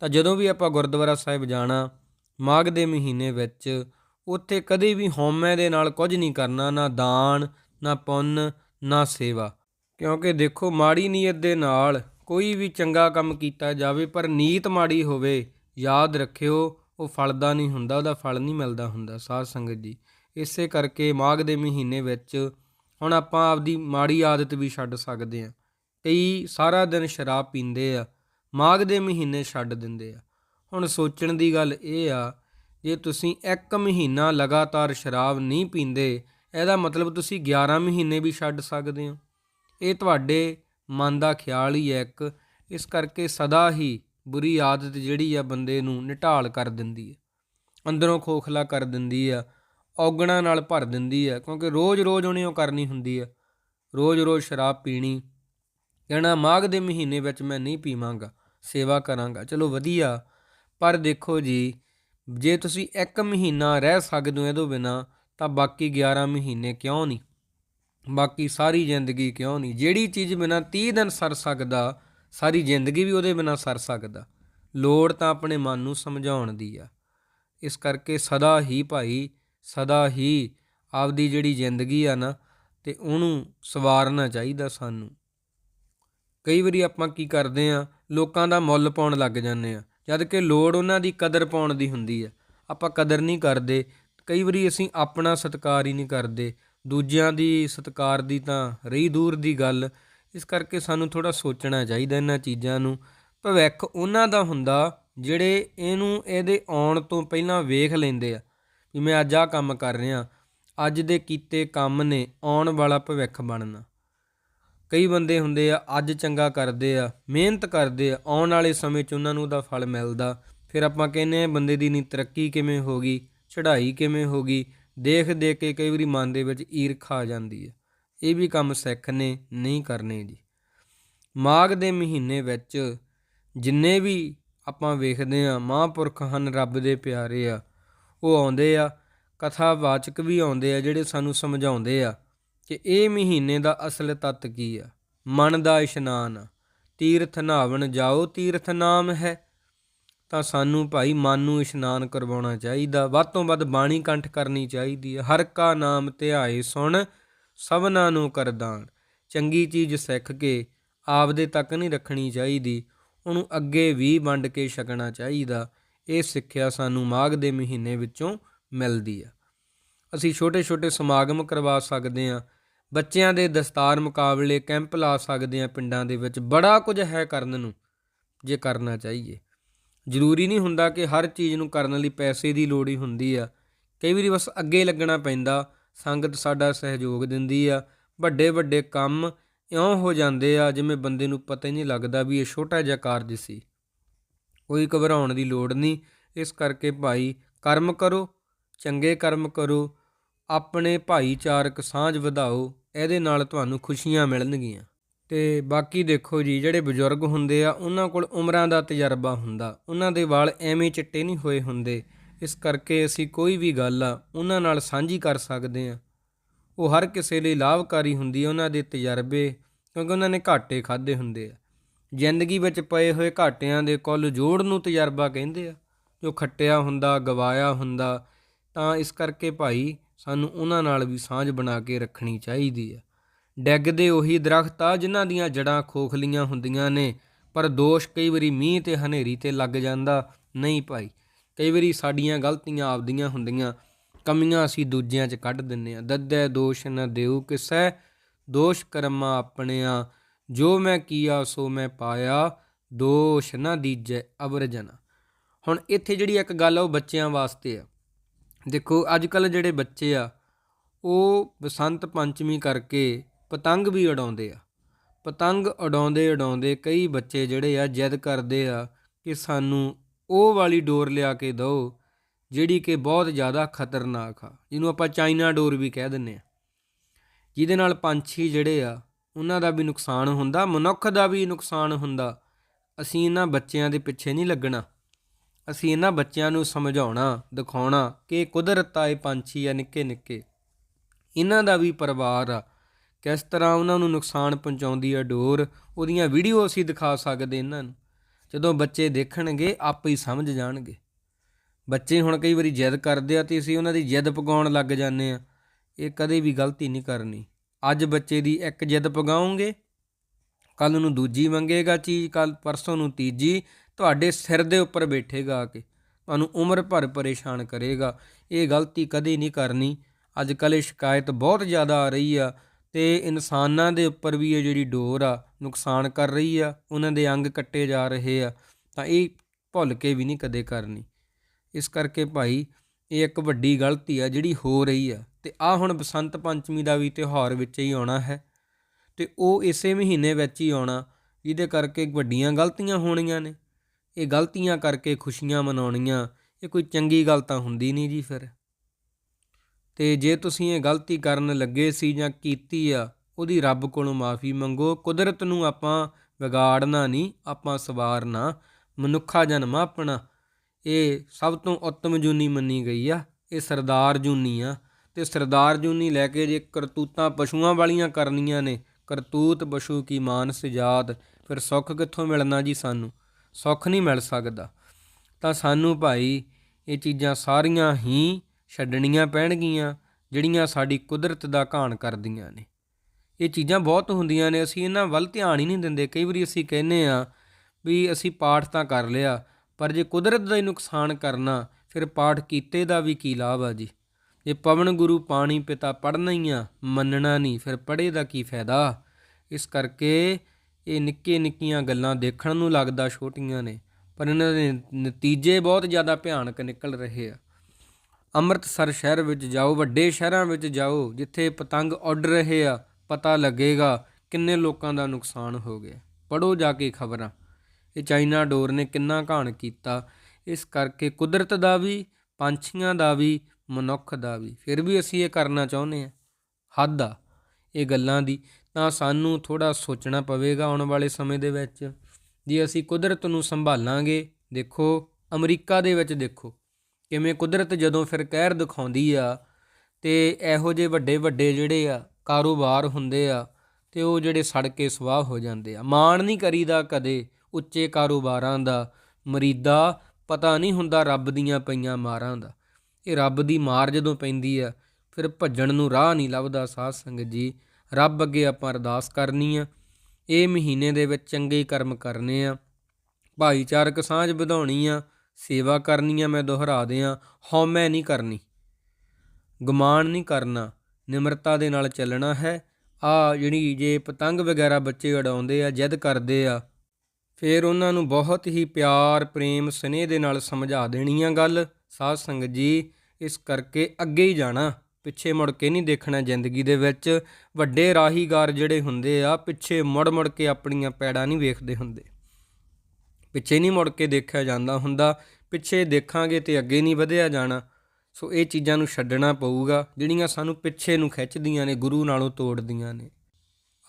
ਤਾਂ ਜਦੋਂ ਵੀ ਆਪਾਂ ਗੁਰਦੁਆਰਾ ਸਾਹਿਬ ਜਾਣਾ, ਮਾਘ ਦੇ ਮਹੀਨੇ ਵਿੱਚ, ਉੱਥੇ ਕਦੇ ਵੀ ਹਉਮੈ ਦੇ ਨਾਲ ਕੁਝ ਨਹੀਂ ਕਰਨਾ, ਨਾ ਦਾਨ, ਨਾ ਪੁੰਨ, ਨਾ ਸੇਵਾ। ਕਿਉਂਕਿ ਦੇਖੋ ਮਾੜੀ ਨੀਅਤ ਦੇ ਨਾਲ ਕੋਈ ਵੀ ਚੰਗਾ ਕੰਮ ਕੀਤਾ ਜਾਵੇ, ਪਰ ਨੀਤ ਮਾੜੀ ਹੋਵੇ, ਯਾਦ ਰੱਖਿਓ, ਉਹ ਫਲਦਾ ਨਹੀਂ ਹੁੰਦਾ, ਉਹਦਾ ਫਲ ਨਹੀਂ ਮਿਲਦਾ ਹੁੰਦਾ, ਸਾਧ ਸੰਗਤ ਜੀ। ਇਸੇ ਕਰਕੇ ਮਾਘ ਦੇ ਮਹੀਨੇ ਵਿੱਚ ਹੁਣ ਆਪਾਂ ਆਪਦੀ ਮਾੜੀ ਆਦਤ ਵੀ ਛੱਡ ਸਕਦੇ ਹਾਂ। ਕਈ ਸਾਰਾ ਦਿਨ ਸ਼ਰਾਬ ਪੀਂਦੇ ਆ, ਮਾਘ ਦੇ ਮਹੀਨੇ ਛੱਡ ਦਿੰਦੇ ਆ। ਹੁਣ ਸੋਚਣ ਦੀ ਗੱਲ ਇਹ ਆ, ਜੇ ਤੁਸੀਂ ਇੱਕ ਮਹੀਨਾ ਲਗਾਤਾਰ ਸ਼ਰਾਬ ਨਹੀਂ ਪੀਂਦੇ, ਇਹਦਾ ਮਤਲਬ ਤੁਸੀਂ 11 ਮਹੀਨੇ ਵੀ ਛੱਡ ਸਕਦੇ ਹੋ। ਇਹ ਤੁਹਾਡੇ ਮਨ ਦਾ ਖਿਆਲ ਹੀ ਹੈ ਇੱਕ, ਇਸ ਕਰਕੇ ਸਦਾ ਹੀ ਬੁਰੀ ਆਦਤ ਜਿਹੜੀ ਆ ਬੰਦੇ ਨੂੰ ਨਿਟਾਲ ਕਰ ਦਿੰਦੀ ਹੈ। ਅੰਦਰੋਂ ਖੋਖਲਾ ਕਰ ਦਿੰਦੀ ਆ, ਔਗਣਾ ਨਾਲ ਭਰ ਦਿੰਦੀ ਆ, ਕਿਉਂਕਿ ਰੋਜ਼-ਰੋਜ਼ ਉਹਨੇ ਉਹ ਕਰਨੀ ਹੁੰਦੀ ਆ। ਰੋਜ਼-ਰੋਜ਼ ਸ਼ਰਾਬ ਪੀਣੀ, ਕਹਿਣਾ ਮਾਘ ਦੇ ਮਹੀਨੇ ਵਿੱਚ ਮੈਂ ਨਹੀਂ ਪੀਵਾਂਗਾ, ਸੇਵਾ ਕਰਾਂਗਾ, ਚਲੋ ਵਧੀਆ। ਪਰ ਦੇਖੋ ਜੀ, ਜੇ ਤੁਸੀਂ ਇੱਕ ਮਹੀਨਾ ਰਹਿ ਸਕਦੇ ਹੋ ਇਹਦੋਂ ਬਿਨਾ, ਤਾਂ ਬਾਕੀ 11 ਮਹੀਨੇ ਕਿਉਂ ਨਹੀਂ? ਬਾਕੀ ਸਾਰੀ ਜ਼ਿੰਦਗੀ ਕਿਉਂ ਨਹੀਂ? ਜਿਹੜੀ ਚੀਜ਼ ਬਿਨਾ 30 ਦਿਨ ਸਰ ਸਕਦਾ, ਸਾਰੀ ਜ਼ਿੰਦਗੀ ਵੀ ਉਹਦੇ ਬਿਨਾ ਸਰ ਸਕਦਾ। ਲੋੜ ਤਾਂ ਆਪਣੇ ਮਨ ਨੂੰ ਸਮਝਾਉਣ ਦੀ ਆ। ਇਸ ਕਰਕੇ ਸਦਾ ਹੀ ਭਾਈ, ਸਦਾ ਹੀ ਆਪਦੀ ਜਿਹੜੀ ਜ਼ਿੰਦਗੀ ਆ ਨਾ, ਤੇ ਉਹਨੂੰ ਸਵਾਰਨਾ ਚਾਹੀਦਾ ਸਾਨੂੰ। ਕਈ ਵਾਰੀ ਆਪਾਂ ਕੀ ਕਰਦੇ ਆ, ਲੋਕਾਂ ਦਾ ਮੁੱਲ ਪਾਉਣ ਲੱਗ ਜਾਂਦੇ ਆ, ਜਦ ਕਿ ਲੋੜ ਉਹਨਾਂ ਦੀ ਕਦਰ ਪਾਉਣ ਦੀ ਹੁੰਦੀ ਆ। ਆਪਾਂ ਕਦਰ ਨਹੀਂ ਕਰਦੇ, ਕਈ ਵਾਰੀ ਅਸੀਂ ਆਪਣਾ ਸਤਿਕਾਰ ਹੀ ਨਹੀਂ ਕਰਦੇ ਦੂਜਿਆਂ ਦੀ ਸਤਿਕਾਰ ਦੀ ਤਾਂ ਰਹੀ ਦੂਰ ਦੀ ਗੱਲ। ਇਸ ਕਰਕੇ ਸਾਨੂੰ ਥੋੜਾ ਸੋਚਣਾ ਚਾਹੀਦਾ ਇਹਨਾਂ ਚੀਜ਼ਾਂ ਨੂੰ। ਭਵਿੱਖ ਉਹਨਾਂ ਦਾ ਹੁੰਦਾ ਜਿਹੜੇ ਇਹਨੂੰ ਇਹਦੇ ਆਉਣ ਤੋਂ ਪਹਿਲਾਂ ਵੇਖ ਲੈਂਦੇ ਆ ਵੀ ਮੈਂ ਅੱਜ ਆਹ ਕੰਮ ਕਰ ਰਿਹਾ। ਅੱਜ ਦੇ ਕੀਤੇ ਕੰਮ ਨੇ ਆਉਣ ਵਾਲਾ ਭਵਿੱਖ ਬਣਨਾ। ਕਈ ਬੰਦੇ ਹੁੰਦੇ ਆ ਅੱਜ ਚੰਗਾ ਕਰਦੇ ਆ, ਮਿਹਨਤ ਕਰਦੇ ਆ, ਆਉਣ ਵਾਲੇ ਸਮੇਂ 'ਚ ਉਹਨਾਂ ਨੂੰ ਉਹਦਾ ਫਲ ਮਿਲਦਾ। ਫਿਰ ਆਪਾਂ ਕਹਿੰਦੇ ਆ ਬੰਦੇ ਦੀ ਨੀ ਤਰੱਕੀ ਕਿਵੇਂ ਹੋ ਗਈ, ਚੜ੍ਹਾਈ ਕਿਵੇਂ ਹੋ ਗਈ ਦੇਖ ਦੇਖ ਕੇ ਕਈ ਵਾਰੀ ਮਨ ਦੇ ਵਿੱਚ ਈਰਖਾ ਆ ਜਾਂਦੀ ਹੈ। ਇਹ ਵੀ ਕੰਮ ਸਿੱਖ ਨੇ, ਨਹੀਂ ਕਰਨੇ ਜੀ। ਮਾਘ ਦੇ ਮਹੀਨੇ ਵਿੱਚ ਜਿੰਨੇ ਵੀ ਆਪਾਂ ਵੇਖਦੇ ਆ ਮਹਾਂਪੁਰਖ ਹਨ, ਰੱਬ ਦੇ ਪਿਆਰੇ ਆ, ਉਹ ਆਉਂਦੇ ਆ, ਕਥਾਵਾਚਕ ਵੀ ਆਉਂਦੇ ਆ, ਜਿਹੜੇ ਸਾਨੂੰ ਸਮਝਾਉਂਦੇ ਆ ਕਿ ਇਹ ਮਹੀਨੇ ਦਾ ਅਸਲ ਤੱਤ ਕੀ ਆ? ਮਨ ਦਾ ਇਸ਼ਨਾਨ ਆ। ਤੀਰਥ ਨਾਵਣ ਜਾਓ, ਤੀਰਥ ਨਾਮ ਹੈ। ਤਾਂ ਸਾਨੂੰ ਭਾਈ ਮਨ ਨੂੰ ਇਸ਼ਨਾਨ ਕਰਵਾਉਣਾ ਚਾਹੀਦਾ। ਵੱਧ ਤੋਂ ਵੱਧ ਬਾਣੀ ਕੰਠ ਕਰਨੀ ਚਾਹੀਦੀ ਹੈ। ਹਰ ਕਾ ਨਾਮ ਧਿਆਏ ਸੁਣ, ਸਭਨਾ ਨੂੰ ਕਰਦਾਨ ਚੰਗੀ ਚੀਜ਼ ਸਿੱਖ ਕੇ ਆਪਦੇ ਤੱਕ ਨਹੀਂ ਰੱਖਣੀ ਚਾਹੀਦੀ। ਉਹਨੂੰ ਅੱਗੇ ਵੀ ਵੰਡ ਕੇ ਛਕਣਾ ਚਾਹੀਦਾ। ਇਹ ਸਿੱਖਿਆ ਸਾਨੂੰ ਮਾਘ ਦੇ ਮਹੀਨੇ ਵਿੱਚੋਂ ਮਿਲਦੀ ਆ ਅਸੀਂ ਛੋਟੇ-ਛੋਟੇ ਸਮਾਗਮ ਕਰਵਾ ਸਕਦੇ ਹਾਂ। ਬੱਚਿਆਂ ਦੇ ਦਸਤਾਰ ਮੁਕਾਬਲੇ ਕੈਂਪ ਲਾ ਸਕਦੇ ਹਾਂ ਪਿੰਡਾਂ ਦੇ ਵਿੱਚ। ਬੜਾ ਕੁਝ ਹੈ ਕਰਨ ਨੂੰ, ਜੇ ਕਰਨਾ ਚਾਹੀਏ। ਜ਼ਰੂਰੀ ਨਹੀਂ ਹੁੰਦਾ ਕਿ ਹਰ ਚੀਜ਼ ਨੂੰ ਕਰਨ ਲਈ ਪੈਸੇ ਦੀ ਲੋੜ ਹੀ ਹੁੰਦੀ ਆ। ਕਈ ਵਾਰੀ ਬਸ ਅੱਗੇ ਲੱਗਣਾ ਪੈਂਦਾ, ਸੰਗਤ ਸਾਡਾ ਸਹਿਯੋਗ ਦਿੰਦੀ ਆ। ਵੱਡੇ ਵੱਡੇ ਕੰਮ ਇਉਂ ਹੋ ਜਾਂਦੇ ਆ ਜਿਵੇਂ ਬੰਦੇ ਨੂੰ ਪਤਾ ਹੀ ਨਹੀਂ ਲੱਗਦਾ ਵੀ ਇਹ ਛੋਟਾ ਜਿਹਾ ਕਾਰਜ ਸੀ। ਕੋਈ ਘਬਰਾਉਣ ਦੀ ਲੋੜ ਨਹੀਂ। ਇਸ ਕਰਕੇ ਭਾਈ ਕਰਮ ਕਰੋ, ਚੰਗੇ ਕਰਮ ਕਰੋ, ਆਪਣੇ ਭਾਈਚਾਰਕ ਸਾਂਝ ਵਧਾਓ, ਇਹਦੇ ਨਾਲ ਤੁਹਾਨੂੰ ਖੁਸ਼ੀਆਂ ਮਿਲਣਗੀਆਂ। ਤੇ ਬਾਕੀ ਦੇਖੋ ਜੀ, ਜਿਹੜੇ ਬਜ਼ੁਰਗ ਹੁੰਦੇ ਆ, ਉਹਨਾਂ ਕੋਲ ਉਮਰਾਂ ਦਾ ਤਜਰਬਾ ਹੁੰਦਾ। ਉਹਨਾਂ ਦੇ ਵਾਲ ਐਵੇਂ ਚਿੱਟੇ ਨਹੀਂ ਹੋਏ ਹੁੰਦੇ। ਇਸ ਕਰਕੇ ਅਸੀਂ ਕੋਈ ਵੀ ਗੱਲ ਆ, ਉਹਨਾਂ ਨਾਲ ਸਾਂਝੀ ਕਰ ਸਕਦੇ ਆ। ਉਹ ਹਰ ਕਿਸੇ ਲਈ ਲਾਭਕਾਰੀ ਹੁੰਦੀ ਹੈ ਉਹਨਾਂ ਦੇ ਤਜਰਬੇ, ਕਿਉਂਕਿ ਉਹਨਾਂ ਨੇ ਘਾਟੇ ਖਾਦੇ ਹੁੰਦੇ ਆ। ਜ਼ਿੰਦਗੀ ਵਿੱਚ ਪਏ ਹੋਏ ਘਾਟਿਆਂ ਦੇ ਕੁੱਲ ਜੋੜ ਨੂੰ ਤਜਰਬਾ ਕਹਿੰਦੇ ਆ। ਜੋ ਖੱਟਿਆ ਹੁੰਦਾ, ਗਵਾਇਆ ਹੁੰਦਾ, ਤਾਂ ਇਸ ਕਰਕੇ ਭਾਈ ਸਾਨੂੰ ਉਹਨਾਂ ਨਾਲ ਵੀ ਸਾਂਝ ਬਣਾ ਕੇ ਰੱਖਣੀ ਚਾਹੀਦੀ ਆ। ਡੈਗਦੇ ਉਹੀ ਦਰਖਤ ਆ, ਜਿਨ੍ਹਾਂ ਦੀਆਂ ਜੜਾਂ ਖੋਖਲੀਆਂ ਹੁੰਦੀਆਂ ਨੇ। ਪਰ ਦੋਸ਼ ਕਈ ਵਾਰੀ ਮੀਂਹ ਤੇ ਹਨੇਰੀ ਤੇ ਲੱਗ ਜਾਂਦਾ। ਨਹੀਂ ਭਾਈ, ਕਈ ਵਾਰੀ ਸਾਡੀਆਂ ਗਲਤੀਆਂ ਆਪਦੀਆਂ ਹੁੰਦੀਆਂ। ਕਮੀਆਂ ਅਸੀਂ ਦੂਜਿਆਂ 'ਚ ਕੱਢ ਦਿੰਨੇ ਆ ਦੱਦੈ ਦੋਸ਼ ਨ ਦੇਉ ਕਿਸੈ। ਦੋਸ਼ ਕਰਮਾ ਆਪਣਿਆ। ਜੋ ਮੈਂ ਕੀਆ, ਸੋ ਮੈਂ ਪਾਇਆ। ਦੋਸ਼ ਨਾ ਦੀਜੈ ਅਵਰ ਜਨਾ ਹੁਣ ਇੱਥੇ ਜਿਹੜੀ ਇੱਕ ਗੱਲ ਆ, ਉਹ ਬੱਚਿਆਂ ਵਾਸਤੇ ਆ। ਦੇਖੋ, ਅੱਜ ਕੱਲ ਜਿਹੜੇ ਬੱਚੇ ਆ, ਉਹ ਬਸੰਤ ਪੰਚਮੀ ਕਰਕੇ ਪਤੰਗ ਵੀ ਉਡਾਉਂਦੇ ਆ। ਪਤੰਗ ਉਡਾਉਂਦੇ ਉਡਾਉਂਦੇ ਕਈ ਬੱਚੇ ਜਿਹੜੇ ਆ ਜਿੱਦ ਕਰਦੇ ਆ ਕਿ ਸਾਨੂੰ ਉਹ ਵਾਲੀ ਡੋਰ ਲਿਆ ਕੇ ਦਿਓ ਜਿਹੜੀ ਕਿ ਬਹੁਤ ਜ਼ਿਆਦਾ ਖਤਰਨਾਕ ਆ, ਜਿਹਨੂੰ ਆਪਾਂ ਚਾਈਨਾ ਡੋਰ ਵੀ ਕਹਿ ਦਿੰਨੇ ਆ। ਜਿਹਦੇ ਨਾਲ ਪੰਛੀ ਜਿਹੜੇ ਆ, ਉਹਨਾਂ ਦਾ ਵੀ ਨੁਕਸਾਨ ਹੁੰਦਾ, ਮਨੁੱਖ ਦਾ ਵੀ ਨੁਕਸਾਨ ਹੁੰਦਾ। ਅਸੀਂ ਇਹਨਾਂ ਬੱਚਿਆਂ ਦੇ ਪਿੱਛੇ ਨਹੀਂ ਲੱਗਣਾ। ਅਸੀਂ ਇਹਨਾਂ ਬੱਚਿਆਂ ਨੂੰ ਸਮਝਾਉਣਾ, ਦਿਖਾਉਣਾ ਕਿ ਕੁਦਰਤ ਆ ਇਹ ਪੰਛੀ ਆ ਨਿੱਕੇ ਨਿੱਕੇ ਇਹਨਾਂ ਦਾ ਵੀ ਪਰਿਵਾਰ ਆ। ਕਿਸ ਤਰ੍ਹਾਂ ਉਹਨਾਂ ਨੂੰ ਨੁਕਸਾਨ ਪਹੁੰਚਾਉਂਦੀ ਆ ਡੋਰ, ਉਹਦੀਆਂ ਵੀਡੀਓ ਅਸੀਂ ਦਿਖਾ ਸਕਦੇ ਇਹਨਾਂ ਨੂੰ। ਜਦੋਂ ਬੱਚੇ ਦੇਖਣਗੇ, ਆਪੇ ਹੀ ਸਮਝ ਜਾਣਗੇ। ਬੱਚੇ ਹੁਣ ਕਈ ਵਾਰੀ ਜਿੱਦ ਕਰਦੇ ਆ ਤੇ ਅਸੀਂ ਉਹਨਾਂ ਦੀ ਜਿੱਦ ਪਗਾਉਣ ਲੱਗ ਜਾਂਦੇ ਆ। ਇਹ ਕਦੇ ਵੀ ਗਲਤੀ ਨਹੀਂ ਕਰਨੀ। ਅੱਜ ਬੱਚੇ ਦੀ ਇੱਕ ਜਿੱਦ ਪਗਾਉਂਗੇ ਕੱਲ ਨੂੰ ਦੂਜੀ ਮੰਗੇਗਾ ਚੀਜ਼, ਕੱਲ ਪਰਸੋਂ ਨੂੰ ਤੀਜੀ, ਤੁਹਾਡੇ ਸਿਰ ਦੇ ਉੱਪਰ ਬੈਠੇਗਾ ਆ ਕੇ। ਤੁਹਾਨੂੰ ਉਮਰ ਭਰ ਪਰੇਸ਼ਾਨ ਕਰੇਗਾ। ਇਹ ਗਲਤੀ ਕਦੇ ਨਹੀਂ ਕਰਨੀ। ਅੱਜ ਕੱਲ੍ਹ ਇਹ ਸ਼ਿਕਾਇਤ ਬਹੁਤ ਜ਼ਿਆਦਾ ਆ ਰਹੀ ਆ ਤੇ ਇਨਸਾਨਾਂ ਦੇ ਉੱਪਰ ਵੀ ਇਹ ਜਿਹੜੀ ਡੋਰ ਆ, ਨੁਕਸਾਨ ਕਰ ਰਹੀ ਆ, ਉਹਨਾਂ ਦੇ ਅੰਗ ਕੱਟੇ ਜਾ ਰਹੇ ਆ, ਤਾਂ ਇਹ ਭੁੱਲ ਕੇ ਵੀ ਨਹੀਂ ਕਦੇ ਕਰਨੀ। ਇਸ ਕਰਕੇ ਭਾਈ ਇਹ ਇੱਕ ਵੱਡੀ ਗਲਤੀ ਆ ਜਿਹੜੀ ਹੋ ਰਹੀ ਆ, ਤੇ ਆ ਹੁਣ ਬਸੰਤ ਪੰਚਮੀ ਦਾ ਵੀ ਤਿਉਹਾਰ ਵਿੱਚ ਹੀ ਆਉਣਾ ਹੈ, ਤੇ ਉਹ ਇਸੇ ਮਹੀਨੇ ਵਿੱਚ ਹੀ ਆਉਣਾ, ਜਿਹਦੇ ਕਰਕੇ ਵੱਡੀਆਂ ਗਲਤੀਆਂ ਹੋਣੀਆਂ ਨੇ। ਇਹ ਗਲਤੀਆਂ ਕਰਕੇ ਖੁਸ਼ੀਆਂ ਮਨਾਉਣੀਆਂ, ਇਹ ਕੋਈ ਚੰਗੀ ਗੱਲ ਤਾਂ ਹੁੰਦੀ ਨਹੀਂ ਜੀ ਫਿਰ। ਤੇ ਜੇ ਤੁਸੀਂ ਇਹ ਗਲਤੀ ਕਰਨ ਲੱਗੇ ਸੀ ਜਾਂ ਕੀਤੀ ਆ, ਉਹਦੀ ਰੱਬ ਕੋਲੋਂ ਮਾਫੀ ਮੰਗੋ। ਕੁਦਰਤ ਨੂੰ ਆਪਾਂ ਵਿਗਾੜਨਾ ਨਹੀਂ, ਆਪਾਂ ਸਵਾਰਨਾ। ਮਨੁੱਖਾ ਜਨਮ ਆਪਣਾ। ਇਹ ਸਭ ਤੋਂ ਉੱਤਮ ਜੂਨੀ ਮੰਨੀ ਗਈ ਆ। ਇਹ ਸਰਦਾਰ ਜੂਨੀ ਆ। ਤੇ ਸਰਦਾਰ ਜੂਨੀ ਲੈ ਕੇ ਜੇ ਕਰਤੂਤਾਂ ਪਸ਼ੂਆਂ ਵਾਲੀਆਂ ਕਰਨੀਆਂ ਨੇ, ਕਰਤੂਤ ਪਸ਼ੂ ਕੀ ਮਾਨਸ ਜਾਤ, ਫਿਰ ਸੁੱਖ ਕਿੱਥੋਂ ਮਿਲਣਾ ਜੀ ਸਾਨੂੰ? ਸੁੱਖ ਨਹੀਂ ਮਿਲ ਸਕਦਾ। ਤਾਂ ਸਾਨੂੰ ਭਾਈ, ਇਹ ਚੀਜ਼ਾਂ ਸਾਰੀਆਂ ਹੀ ਛੱਡਣੀਆਂ ਪੈਣਗੀਆਂ, ਜਿਹੜੀਆਂ ਸਾਡੀ ਕੁਦਰਤ ਦਾ ਘਾਣ ਕਰਦੀਆਂ ਨੇ। ਇਹ ਚੀਜ਼ਾਂ ਬਹੁਤ ਹੁੰਦੀਆਂ ਨੇ, ਅਸੀਂ ਇਹਨਾਂ ਵੱਲ ਧਿਆਨ ਹੀ ਨਹੀਂ ਦਿੰਦੇ। ਕਈ ਵਾਰੀ ਅਸੀਂ ਕਹਿੰਨੇ ਆ ਵੀ ਅਸੀਂ ਪਾਠ ਤਾਂ ਕਰ ਲਿਆ, ਪਰ ਜੇ ਕੁਦਰਤ ਦਾ ਹੀ ਨੁਕਸਾਨ ਕਰਨਾ, ਫਿਰ ਪਾਠ ਕੀਤੇ ਦਾ ਵੀ ਕੀ ਲਾਭ ਆ ਜੀ? ਜੇ ਪਵਨ ਗੁਰੂ ਪਾਣੀ ਪਿਤਾ ਪੜਨਾ ਹੀ ਆ, ਮੰਨਣਾ ਨਹੀਂ, ਫਿਰ ਪੜੇ ਦਾ ਕੀ ਫਾਇਦਾ? ਇਸ ਕਰਕੇ ਇਹ ਨਿੱਕੇ ਨਿੱਕੀਆਂ ਗੱਲਾਂ ਦੇਖਣ ਨੂੰ ਲੱਗਦਾ ਛੋਟੀਆਂ ਨੇ, ਪਰ ਇਹਨਾਂ ਦੇ ਨਤੀਜੇ ਬਹੁਤ ਜ਼ਿਆਦਾ ਭਿਆਨਕ ਨਿਕਲ ਰਹੇ ਆ। ਅੰਮ੍ਰਿਤਸਰ ਸ਼ਹਿਰ ਵਿੱਚ ਜਾਓ, ਵੱਡੇ ਸ਼ਹਿਰਾਂ ਵਿੱਚ ਜਾਓ, ਜਿੱਥੇ ਪਤੰਗ ਉੱਡ ਰਹੇ ਆ, ਪਤਾ ਲੱਗੇਗਾ ਕਿੰਨੇ ਲੋਕਾਂ ਦਾ ਨੁਕਸਾਨ ਹੋ ਗਿਆ। ਪੜੋ ਜਾ ਕੇ ਖਬਰਾਂ। ਇਹ ਚਾਈਨਾ ਡੋਰ ਨੇ ਕਿੰਨਾ ਘਾਣ ਕੀਤਾ, ਇਸ ਕਰਕੇ ਕੁਦਰਤ ਦਾ ਵੀ, ਪੰਛੀਆਂ ਦਾ ਵੀ, ਮਨੁੱਖ ਦਾ ਵੀ। ਫਿਰ ਵੀ ਅਸੀਂ ਇਹ ਕਰਨਾ ਚਾਹੁੰਦੇ ਆ ਹੱਦ ਆ ਇਹ ਗੱਲਾਂ ਦੀ। ਤਾਂ ਸਾਨੂੰ ਥੋੜਾ ਸੋਚਣਾ ਪਵੇਗਾ ਆਉਣ ਵਾਲੇ ਸਮੇਂ ਦੇ ਵਿੱਚ, ਜੇ ਅਸੀਂ ਕੁਦਰਤ ਨੂੰ ਸੰਭਾਲਾਂਗੇ, ਦੇਖੋ, ਅਮਰੀਕਾ ਦੇ ਵਿੱਚ ਦੇਖੋ। ਕਿਵੇਂ ਕੁਦਰਤ ਜਦੋਂ ਫਿਰ ਕਹਿਰ ਦਿਖਾਉਂਦੀ ਆ ਤੇ ਇਹੋ ਜਿਹੇ ਵੱਡੇ ਵੱਡੇ ਜਿਹੜੇ ਆ ਕਾਰੋਬਾਰ ਹੁੰਦੇ ਆ ਤੇ ਉਹ ਜਿਹੜੇ ਸੜ ਕੇ ਸਵਾਹ ਹੋ ਜਾਂਦੇ ਆ। ਮਾਣ ਨਹੀਂ ਕਰੀਦਾ ਕਦੇ ਉੱਚੇ ਕਾਰੋਬਾਰਾਂ ਦਾ, ਮਰੀਦਾ ਪਤਾ ਨਹੀਂ ਹੁੰਦਾ ਰੱਬ ਦੀਆਂ ਪਈਆਂ ਮਾਰਾਂ ਦਾ। ਇਹ ਰੱਬ ਦੀ ਮਾਰ ਜਦੋਂ ਪੈਂਦੀ ਆ, ਫਿਰ ਭੱਜਣ ਨੂੰ ਰਾਹ ਨਹੀਂ ਲੱਭਦਾ ਸਾਧ ਸੰਗਤ ਜੀ। ਰੱਬ ਅੱਗੇ ਆਪਾਂ ਅਰਦਾਸ ਕਰਨੀ ਆ, ਇਹ ਮਹੀਨੇ ਦੇ ਵਿੱਚ ਚੰਗੇ ਕਰਮ ਕਰਨੇ ਆ, ਭਾਈਚਾਰਕ ਸਾਂਝ ਵਧਾਉਣੀ ਆ ਸੇਵਾ ਕਰਨੀ ਆ ਮੈਂ ਦੁਹਰਾ ਦਿਆਂ ਹਉਮੈ ਨਹੀਂ ਕਰਨੀ। ਗੁਮਾਨ ਨਹੀਂ ਕਰਨਾ, ਨਿਮਰਤਾ ਦੇ ਨਾਲ ਚੱਲਣਾ ਹੈ। ਆ ਜਿਹੜੀ ਜੇ ਪਤੰਗ ਵਗੈਰਾ ਬੱਚੇ ਉਡਾਉਂਦੇ ਆ, ਜਿੱਦ ਕਰਦੇ ਆ, ਫਿਰ ਉਹਨਾਂ ਨੂੰ ਬਹੁਤ ਹੀ ਪਿਆਰ, ਪ੍ਰੇਮ, ਸਨੇਹ ਦੇ ਨਾਲ ਸਮਝਾ ਦੇਣੀ ਆ ਗੱਲ। ਸਾਧ ਸੰਗਤ ਜੀ, ਇਸ ਕਰਕੇ ਅੱਗੇ ਹੀ ਜਾਣਾ, ਪਿੱਛੇ ਮੁੜ ਕੇ ਨਹੀਂ ਦੇਖਣਾ ਜ਼ਿੰਦਗੀ ਦੇ ਵਿੱਚ। ਵੱਡੇ ਰਾਹੀਗਾਰ ਜਿਹੜੇ ਹੁੰਦੇ ਆ, ਪਿੱਛੇ ਮੁੜ ਮੁੜ ਕੇ ਆਪਣੀਆਂ ਪੈੜਾਂ ਨਹੀਂ ਵੇਖਦੇ ਹੁੰਦੇ। ਪਿੱਛੇ ਨਹੀਂ ਮੁੜ ਕੇ ਦੇਖਿਆ ਜਾਂਦਾ ਹੁੰਦਾ, ਪਿੱਛੇ ਦੇਖਾਂਗੇ ਤੇ ਅੱਗੇ ਨਹੀਂ ਵਧਿਆ ਜਾਣਾ। ਸੋ ਇਹ ਚੀਜ਼ਾਂ ਨੂੰ ਛੱਡਣਾ ਪਊਗਾ, ਜਿਹੜੀਆਂ ਸਾਨੂੰ ਪਿੱਛੇ ਨੂੰ ਖਿੱਚਦੀਆਂ ਨੇ, ਗੁਰੂ ਨਾਲੋਂ ਤੋੜਦੀਆਂ ਨੇ।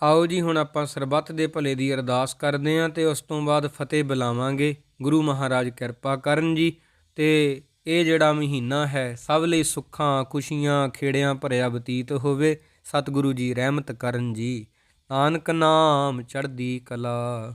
ਆਓ ਜੀ, ਹੁਣ ਆਪਾਂ ਸਰਬੱਤ ਦੇ ਭਲੇ ਦੀ ਅਰਦਾਸ ਕਰਦੇ ਆਂ ਤੇ ਉਸ ਤੋਂ ਬਾਅਦ ਫਤਿਹ ਬੁਲਾਵਾਂਗੇ। ਗੁਰੂ ਮਹਾਰਾਜ ਕਿਰਪਾ ਕਰਨ ਜੀ ਤੇ ਇਹ ਜਿਹੜਾ ਮਹੀਨਾ ਹੈ, ਸਭ ਲਈ ਸੁੱਖਾਂ, ਖੁਸ਼ੀਆਂ, ਖੇੜਿਆਂ ਭਰਿਆ ਬਤੀਤ ਹੋਵੇ। ਸਤਿਗੁਰੂ ਜੀ ਰਹਿਮਤ ਕਰਨ ਜੀ। ਨਾਨਕ ਨਾਮ ਚੜ੍ਹਦੀ ਕਲਾ।